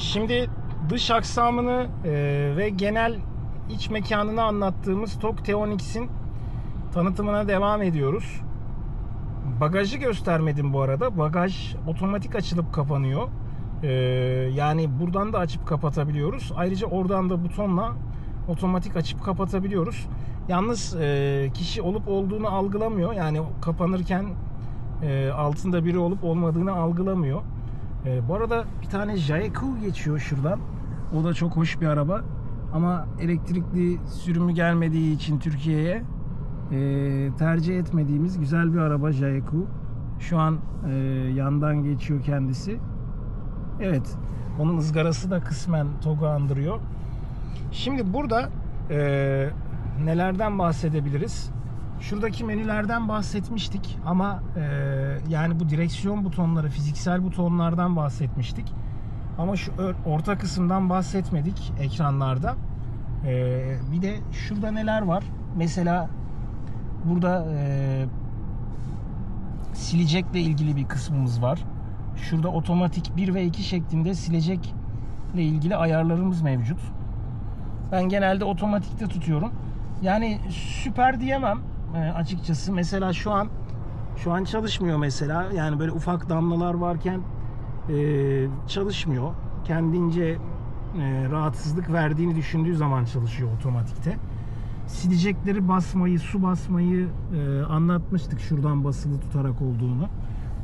Şimdi dış aksamını e, ve genel iç mekanını anlattığımız TOG T10X'in tanıtımına devam ediyoruz. Bagajı göstermedim bu arada. Bagaj otomatik açılıp kapanıyor. Ee, yani buradan da açıp kapatabiliyoruz. Ayrıca oradan da butonla otomatik açıp kapatabiliyoruz. Yalnız e, kişi olup olduğunu algılamıyor. Yani kapanırken e, altında biri olup olmadığını algılamıyor. E, bu arada bir tane Jaeku geçiyor şuradan. O da çok hoş bir araba. Ama elektrikli sürümü gelmediği için Türkiye'ye e, tercih etmediğimiz güzel bir araba Jaeku. Şu an e, yandan geçiyor kendisi. Evet. Onun ızgarası da kısmen TOG'u andırıyor. Şimdi burada e, nelerden bahsedebiliriz? Şuradaki menülerden bahsetmiştik ama e, yani bu direksiyon butonları, fiziksel butonlardan bahsetmiştik. Ama şu orta kısımdan bahsetmedik ekranlarda. E, bir de şurada neler var? Mesela burada e, silecekle ilgili bir kısmımız var. Şurada otomatik 1 ve 2 şeklinde silecekle ilgili ayarlarımız mevcut. Ben genelde otomatikte tutuyorum. Yani süper diyemem e, açıkçası. Mesela şu an şu an çalışmıyor mesela. Yani böyle ufak damlalar varken e, çalışmıyor. Kendince e, rahatsızlık verdiğini düşündüğü zaman çalışıyor otomatikte. Silecekleri basmayı, su basmayı e, anlatmıştık şuradan basılı tutarak olduğunu.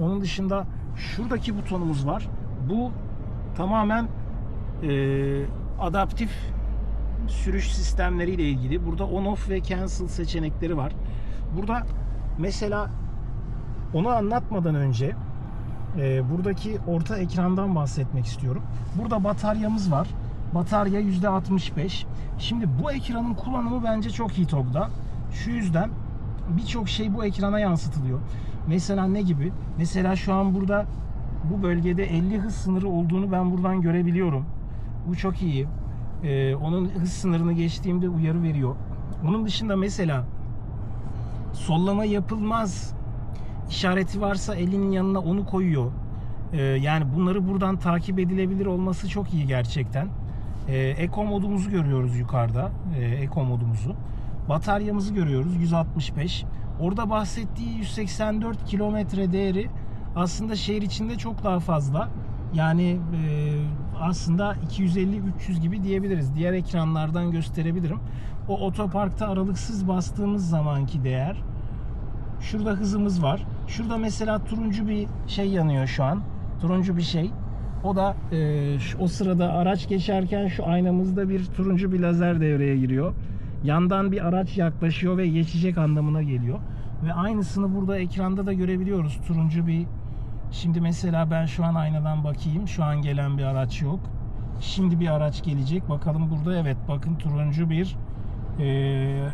Onun dışında şuradaki butonumuz var. Bu tamamen e, adaptif sürüş sistemleriyle ilgili. Burada on off ve cancel seçenekleri var. Burada mesela onu anlatmadan önce e, buradaki orta ekrandan bahsetmek istiyorum. Burada bataryamız var. Batarya %65. Şimdi bu ekranın kullanımı bence çok iyi TOG'da. Şu yüzden birçok şey bu ekrana yansıtılıyor. Mesela ne gibi? Mesela şu an burada bu bölgede 50 hız sınırı olduğunu ben buradan görebiliyorum. Bu çok iyi. Ee, onun hız sınırını geçtiğimde uyarı veriyor. Onun dışında mesela sollama yapılmaz işareti varsa elinin yanına onu koyuyor. Ee, yani bunları buradan takip edilebilir olması çok iyi gerçekten. Ee, Eco modumuzu görüyoruz yukarıda. Ee, Eco modumuzu. Bataryamızı görüyoruz 165. Orada bahsettiği 184 kilometre değeri aslında şehir içinde çok daha fazla. Yani e, aslında 250-300 gibi diyebiliriz. Diğer ekranlardan gösterebilirim. O otoparkta aralıksız bastığımız zamanki değer. Şurada hızımız var. Şurada mesela turuncu bir şey yanıyor şu an. Turuncu bir şey. O da e, şu- o sırada araç geçerken şu aynamızda bir turuncu bir lazer devreye giriyor. Yandan bir araç yaklaşıyor ve geçecek anlamına geliyor. Ve aynısını burada ekranda da görebiliyoruz. Turuncu bir Şimdi mesela ben şu an aynadan bakayım. Şu an gelen bir araç yok. Şimdi bir araç gelecek. Bakalım burada evet bakın turuncu bir e,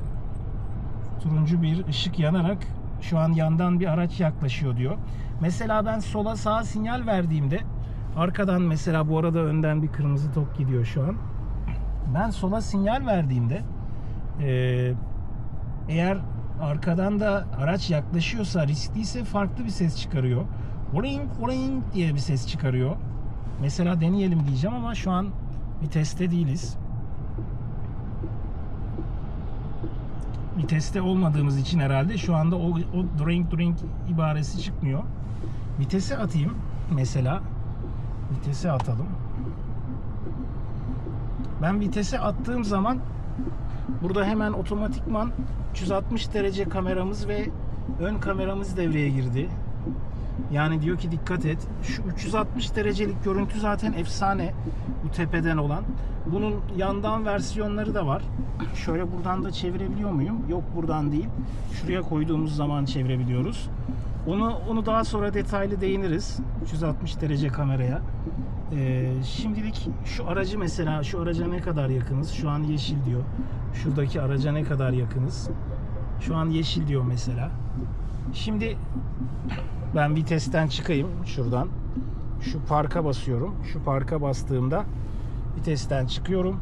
turuncu bir ışık yanarak şu an yandan bir araç yaklaşıyor diyor. Mesela ben sola sağa sinyal verdiğimde arkadan mesela bu arada önden bir kırmızı tok gidiyor şu an. Ben sola sinyal verdiğimde e, eğer arkadan da araç yaklaşıyorsa riskliyse farklı bir ses çıkarıyor. Ring ring diye bir ses çıkarıyor. Mesela deneyelim diyeceğim ama şu an viteste değiliz. Viteste olmadığımız için herhalde şu anda o, o drink drink ibaresi çıkmıyor. Vitese atayım mesela. Vitese atalım. Ben vitese attığım zaman burada hemen otomatikman 360 derece kameramız ve ön kameramız devreye girdi. Yani diyor ki dikkat et. Şu 360 derecelik görüntü zaten efsane. Bu tepeden olan. Bunun yandan versiyonları da var. Şöyle buradan da çevirebiliyor muyum? Yok buradan değil. Şuraya koyduğumuz zaman çevirebiliyoruz. Onu onu daha sonra detaylı değiniriz. 360 derece kameraya. Ee, şimdilik şu aracı mesela şu araca ne kadar yakınız? Şu an yeşil diyor. Şuradaki araca ne kadar yakınız? Şu an yeşil diyor mesela. Şimdi ben vitesten çıkayım şuradan. Şu parka basıyorum. Şu parka bastığımda vitesten çıkıyorum.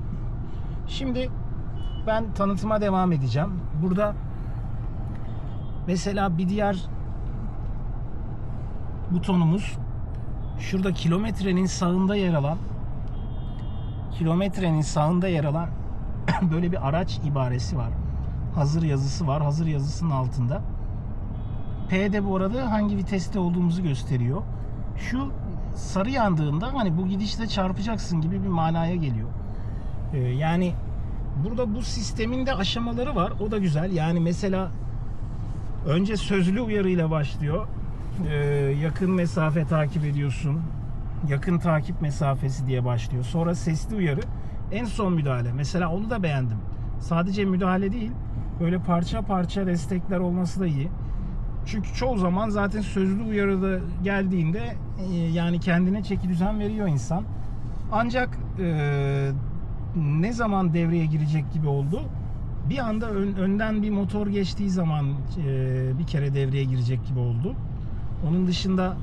Şimdi ben tanıtıma devam edeceğim. Burada mesela bir diğer butonumuz şurada kilometrenin sağında yer alan kilometrenin sağında yer alan böyle bir araç ibaresi var. Hazır yazısı var. Hazır yazısının altında. P de bu arada hangi viteste olduğumuzu gösteriyor. Şu sarı yandığında hani bu gidişte çarpacaksın gibi bir manaya geliyor. Ee, yani burada bu sistemin de aşamaları var. O da güzel. Yani mesela önce sözlü uyarıyla başlıyor. Ee, yakın mesafe takip ediyorsun. Yakın takip mesafesi diye başlıyor. Sonra sesli uyarı. En son müdahale. Mesela onu da beğendim. Sadece müdahale değil, böyle parça parça destekler olması da iyi. Çünkü çoğu zaman zaten sözlü uyarıda geldiğinde e, yani kendine çeki düzen veriyor insan. Ancak e, ne zaman devreye girecek gibi oldu. Bir anda ön- önden bir motor geçtiği zaman e, bir kere devreye girecek gibi oldu. Onun dışında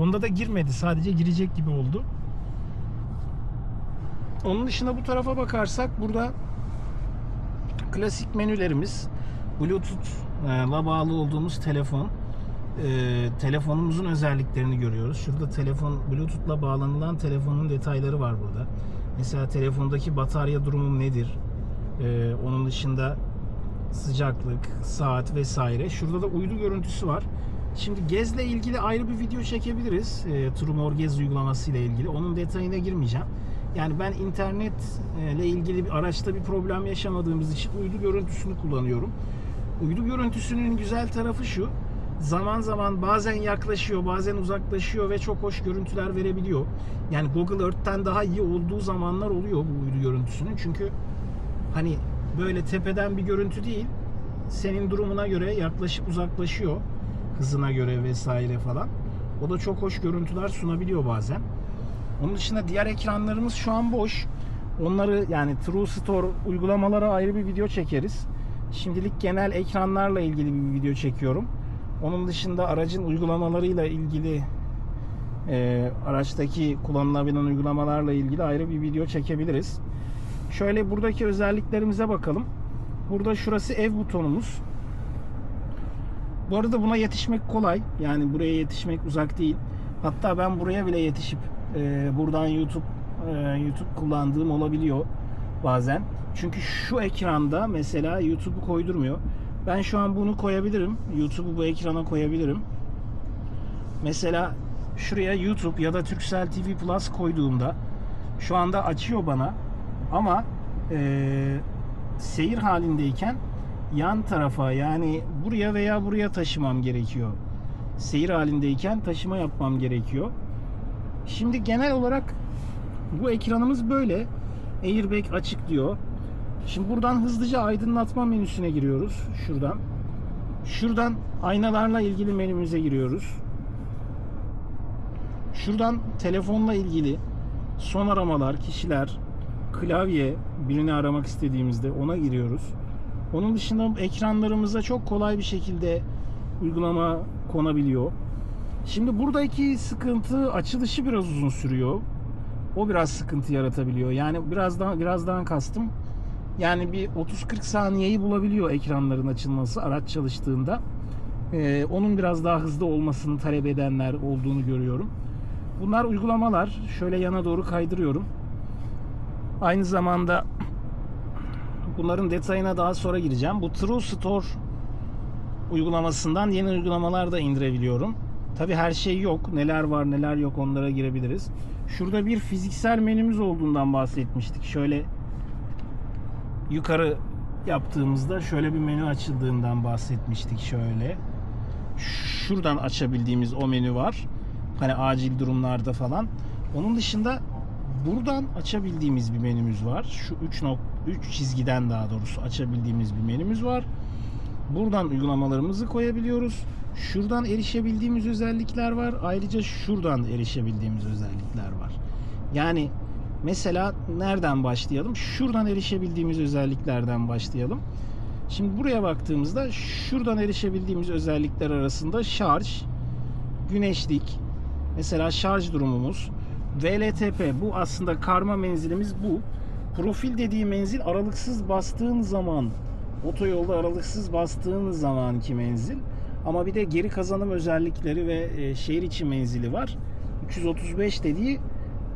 onda da girmedi. Sadece girecek gibi oldu. Onun dışında bu tarafa bakarsak burada klasik menülerimiz Bluetooth'la bağlı olduğumuz telefon e, telefonumuzun özelliklerini görüyoruz. Şurada telefon Bluetooth'la bağlanılan telefonun detayları var burada. Mesela telefondaki batarya durumu nedir? E, onun dışında sıcaklık, saat vesaire. Şurada da uydu görüntüsü var. Şimdi Gez'le ilgili ayrı bir video çekebiliriz. E, Trumor Gez uygulaması ile ilgili. Onun detayına girmeyeceğim. Yani ben internet e, ile ilgili bir araçta bir problem yaşamadığımız için uydu görüntüsünü kullanıyorum. Uydu görüntüsünün güzel tarafı şu. Zaman zaman bazen yaklaşıyor, bazen uzaklaşıyor ve çok hoş görüntüler verebiliyor. Yani Google Earth'ten daha iyi olduğu zamanlar oluyor bu uydu görüntüsünün. Çünkü hani böyle tepeden bir görüntü değil. Senin durumuna göre yaklaşıp uzaklaşıyor. Hızına göre vesaire falan. O da çok hoş görüntüler sunabiliyor bazen. Onun dışında diğer ekranlarımız şu an boş. Onları yani True Store uygulamalara ayrı bir video çekeriz. Şimdilik genel ekranlarla ilgili bir video çekiyorum. Onun dışında aracın uygulamalarıyla ilgili e, araçtaki kullanılabilen uygulamalarla ilgili ayrı bir video çekebiliriz. Şöyle buradaki özelliklerimize bakalım. Burada şurası ev butonumuz. Bu arada buna yetişmek kolay. Yani buraya yetişmek uzak değil. Hatta ben buraya bile yetişip e, buradan YouTube e, YouTube kullandığım olabiliyor bazen. Çünkü şu ekranda mesela YouTube'u koydurmuyor. Ben şu an bunu koyabilirim. YouTube'u bu ekrana koyabilirim. Mesela şuraya YouTube ya da Turkcell TV Plus koyduğumda şu anda açıyor bana ama e, seyir halindeyken yan tarafa yani buraya veya buraya taşımam gerekiyor. Seyir halindeyken taşıma yapmam gerekiyor. Şimdi genel olarak bu ekranımız böyle. Airbag açık diyor. Şimdi buradan hızlıca aydınlatma menüsüne giriyoruz. Şuradan. Şuradan aynalarla ilgili menümüze giriyoruz. Şuradan telefonla ilgili son aramalar, kişiler, klavye birini aramak istediğimizde ona giriyoruz. Onun dışında ekranlarımıza çok kolay bir şekilde uygulama konabiliyor. Şimdi buradaki sıkıntı açılışı biraz uzun sürüyor. O biraz sıkıntı yaratabiliyor. Yani biraz daha birazdan kastım. Yani bir 30-40 saniyeyi bulabiliyor ekranların açılması araç çalıştığında. Ee, onun biraz daha hızlı olmasını talep edenler olduğunu görüyorum. Bunlar uygulamalar. Şöyle yana doğru kaydırıyorum. Aynı zamanda bunların detayına daha sonra gireceğim. Bu True Store uygulamasından yeni uygulamalar da indirebiliyorum. Tabi her şey yok. Neler var neler yok onlara girebiliriz. Şurada bir fiziksel menümüz olduğundan bahsetmiştik. Şöyle yukarı yaptığımızda şöyle bir menü açıldığından bahsetmiştik şöyle. Şuradan açabildiğimiz o menü var. Hani acil durumlarda falan. Onun dışında buradan açabildiğimiz bir menümüz var. Şu 3 3 çizgiden daha doğrusu açabildiğimiz bir menümüz var. Buradan uygulamalarımızı koyabiliyoruz. Şuradan erişebildiğimiz özellikler var. Ayrıca şuradan erişebildiğimiz özellikler var. Yani mesela nereden başlayalım? Şuradan erişebildiğimiz özelliklerden başlayalım. Şimdi buraya baktığımızda şuradan erişebildiğimiz özellikler arasında şarj, güneşlik, mesela şarj durumumuz, VLTP bu aslında karma menzilimiz bu. Profil dediği menzil aralıksız bastığın zaman otoyolda aralıksız bastığın zamanki menzil. Ama bir de geri kazanım özellikleri ve e, şehir içi menzili var. 335 dediği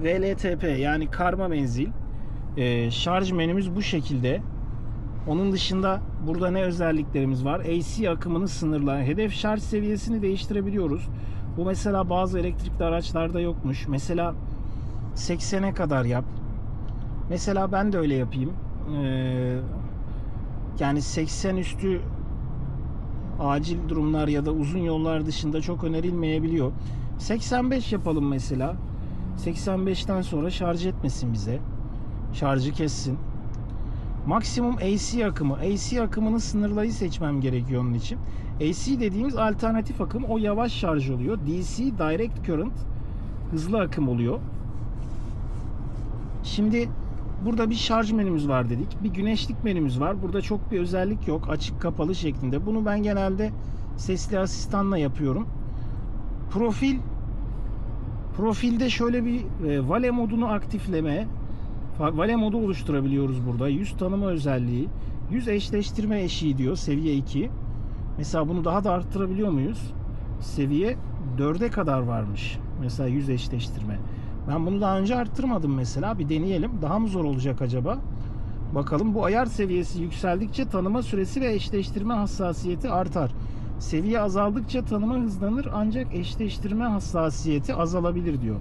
VLTP yani karma menzil. Ee, şarj menümüz bu şekilde. Onun dışında burada ne özelliklerimiz var? AC akımını sınırla. Hedef şarj seviyesini değiştirebiliyoruz. Bu mesela bazı elektrikli araçlarda yokmuş. Mesela 80'e kadar yap. Mesela ben de öyle yapayım. Ee, yani 80 üstü acil durumlar ya da uzun yollar dışında çok önerilmeyebiliyor. 85 yapalım mesela. 85'ten sonra şarj etmesin bize. Şarjı kessin. Maksimum AC akımı. AC akımını sınırlayı seçmem gerekiyor onun için. AC dediğimiz alternatif akım o yavaş şarj oluyor. DC direct current hızlı akım oluyor. Şimdi burada bir şarj menümüz var dedik. Bir güneşlik menümüz var. Burada çok bir özellik yok. Açık kapalı şeklinde. Bunu ben genelde sesli asistanla yapıyorum. Profil profilde şöyle bir e, vale modunu aktifleme vale modu oluşturabiliyoruz burada. Yüz tanıma özelliği, yüz eşleştirme eşiği diyor seviye 2. Mesela bunu daha da arttırabiliyor muyuz? Seviye 4'e kadar varmış. Mesela yüz eşleştirme. Ben bunu daha önce arttırmadım mesela. Bir deneyelim. Daha mı zor olacak acaba? Bakalım bu ayar seviyesi yükseldikçe tanıma süresi ve eşleştirme hassasiyeti artar. Seviye azaldıkça tanıma hızlanır ancak eşleştirme hassasiyeti azalabilir diyor.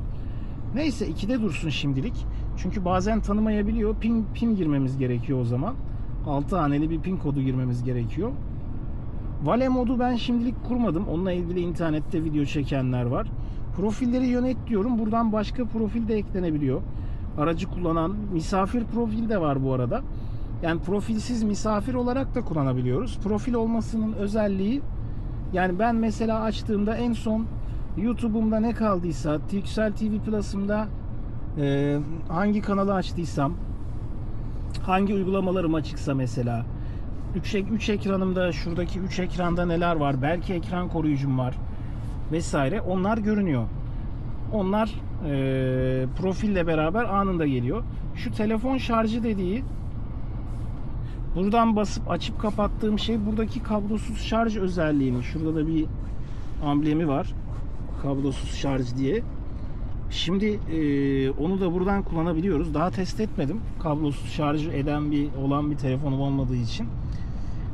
Neyse 2'de dursun şimdilik. Çünkü bazen tanımayabiliyor. Pin, pin girmemiz gerekiyor o zaman. 6 haneli bir pin kodu girmemiz gerekiyor. Vale modu ben şimdilik kurmadım. Onunla ilgili internette video çekenler var. Profilleri yönet diyorum. Buradan başka profil de eklenebiliyor. Aracı kullanan misafir profil de var bu arada. Yani profilsiz misafir olarak da kullanabiliyoruz. Profil olmasının özelliği yani ben mesela açtığımda en son YouTube'umda ne kaldıysa, Türksel TV Plus'ımda e, hangi kanalı açtıysam, hangi uygulamalarım açıksa mesela, 3 üç ekranımda şuradaki 3 ekranda neler var, belki ekran koruyucum var vesaire onlar görünüyor. Onlar e, profille beraber anında geliyor. Şu telefon şarjı dediği buradan basıp açıp kapattığım şey buradaki kablosuz şarj özelliğini. Şurada da bir amblemi var. Kablosuz şarj diye. Şimdi e, onu da buradan kullanabiliyoruz. Daha test etmedim. Kablosuz şarj eden bir olan bir telefonum olmadığı için.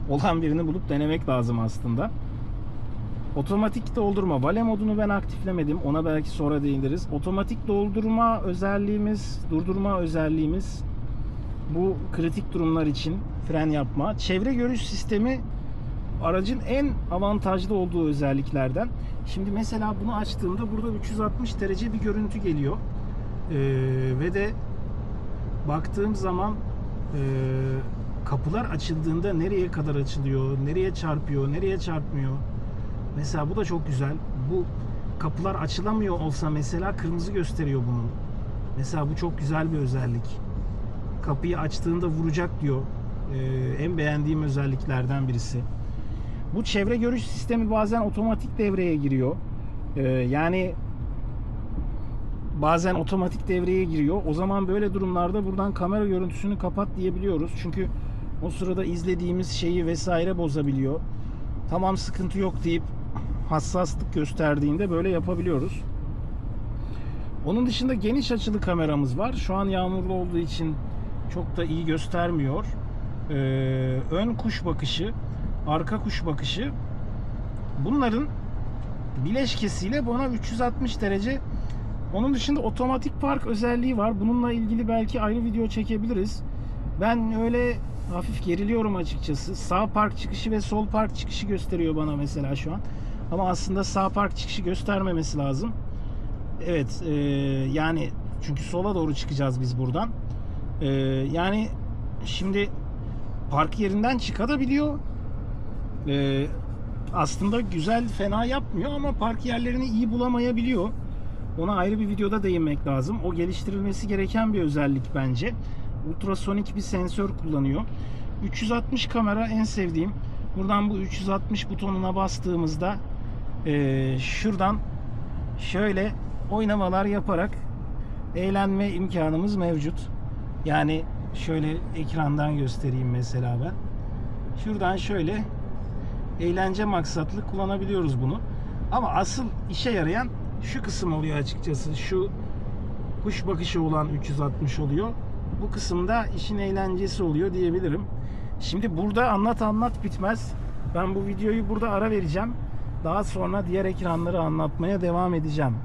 Olan birini bulup denemek lazım aslında. Otomatik doldurma. Vale modunu ben aktiflemedim. Ona belki sonra değiniriz. Otomatik doldurma özelliğimiz, durdurma özelliğimiz bu kritik durumlar için fren yapma. Çevre görüş sistemi aracın en avantajlı olduğu özelliklerden. Şimdi mesela bunu açtığımda burada 360 derece bir görüntü geliyor. Ee, ve de baktığım zaman e, kapılar açıldığında nereye kadar açılıyor, nereye çarpıyor, nereye çarpmıyor. Mesela bu da çok güzel. Bu kapılar açılamıyor olsa mesela kırmızı gösteriyor bunun. Mesela bu çok güzel bir özellik. Kapıyı açtığında vuracak diyor. Ee, en beğendiğim özelliklerden birisi. Bu çevre görüş sistemi bazen otomatik devreye giriyor. Ee, yani bazen otomatik devreye giriyor. O zaman böyle durumlarda buradan kamera görüntüsünü kapat diyebiliyoruz. Çünkü o sırada izlediğimiz şeyi vesaire bozabiliyor. Tamam sıkıntı yok deyip hassaslık gösterdiğinde böyle yapabiliyoruz. Onun dışında geniş açılı kameramız var. Şu an yağmurlu olduğu için çok da iyi göstermiyor. Ee, ön kuş bakışı, arka kuş bakışı. Bunların bileşkesiyle bana 360 derece onun dışında otomatik park özelliği var. Bununla ilgili belki ayrı video çekebiliriz. Ben öyle hafif geriliyorum açıkçası. Sağ park çıkışı ve sol park çıkışı gösteriyor bana mesela şu an. Ama aslında sağ park çıkışı göstermemesi lazım. Evet, e, yani çünkü sola doğru çıkacağız biz buradan. E, yani şimdi park yerinden çıkabiliyor. E, aslında güzel, fena yapmıyor ama park yerlerini iyi bulamayabiliyor. Ona ayrı bir videoda değinmek lazım. O geliştirilmesi gereken bir özellik bence. Ultrasonik bir sensör kullanıyor. 360 kamera en sevdiğim. Buradan bu 360 butonuna bastığımızda eee, şuradan şöyle oynamalar yaparak eğlenme imkanımız mevcut. Yani şöyle ekrandan göstereyim mesela ben. Şuradan şöyle eğlence maksatlı kullanabiliyoruz bunu. Ama asıl işe yarayan şu kısım oluyor açıkçası. Şu kuş bakışı olan 360 oluyor. Bu kısımda işin eğlencesi oluyor diyebilirim. Şimdi burada anlat anlat bitmez. Ben bu videoyu burada ara vereceğim. Daha sonra diğer ekranları anlatmaya devam edeceğim.